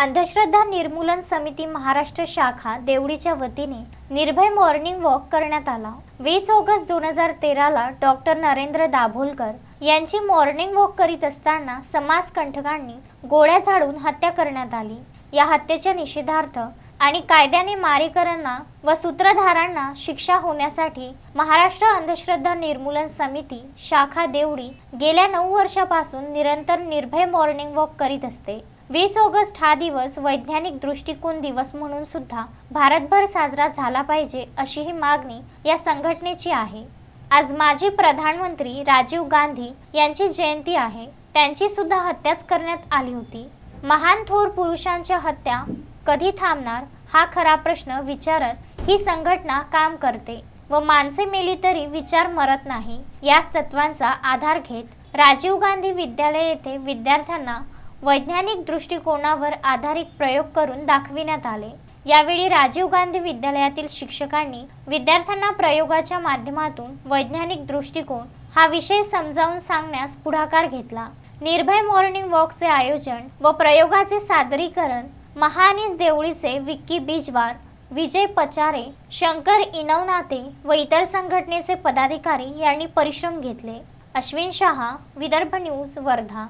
अंधश्रद्धा निर्मूलन समिती महाराष्ट्र शाखा देवडीच्या वतीने निर्भय मॉर्निंग वॉक करण्यात आला. वीस ऑगस्ट दोन हजार तेराला डॉक्टर नरेंद्र दाभोलकर यांची मॉर्निंग वॉक करीत असताना समाजकंठकांनी गोळ्या झाडून हत्या करण्यात आली. या हत्येच्या निषेधार्थ आणि कायद्याने मारेकरांना व सूत्रधारांना शिक्षा होण्यासाठी महाराष्ट्र अंधश्रद्धा निर्मूलन समिती शाखा देवडी गेल्या नऊ वर्षापासून निरंतर निर्भय मॉर्निंग वॉक करीत असते. वीस ऑगस्ट हा दिवस वैज्ञानिक दृष्टिकोन दिवस म्हणून सुद्धा भारतभर साजरा झाला पाहिजे अशी ही मागणी या संघटनेची आहे. आज माजी प्रधानमंत्री राजीव गांधी यांची जयंती आहे. त्यांची सुद्धा हत्याच करण्यात आली होती. महान थोर पुरुषांच्या हत्या कधी थांबणार हा खरा प्रश्न विचारत ही संघटना काम करते व माणसे मेली तरी विचार मरत नाही. याच तत्वांचा आधार घेत राजीव गांधी विद्यालय येथे विद्यार्थ्यांना वैज्ञानिक दृष्टिकोनावर आधारित प्रयोग करून दाखविण्यात आले. यावेळी राजीव गांधी विद्यालयातील शिक्षकांनी विद्यार्थ्यांना प्रयोगाच्या माध्यमातून वैज्ञानिक दृष्टिकोन हा विषय समजावून सांगण्यास पुढाकार घेतला. निर्भय मॉर्निंग वॉकचे आयोजन व प्रयोगाचे सादरीकरण महानिस देवळीचे विक्की बिजवार विजय पचारे शंकर इनवनाते व इतर संघटनेचे पदाधिकारी यांनी परिश्रम घेतले. अश्विन शहा विदर्भ न्यूज वर्धा.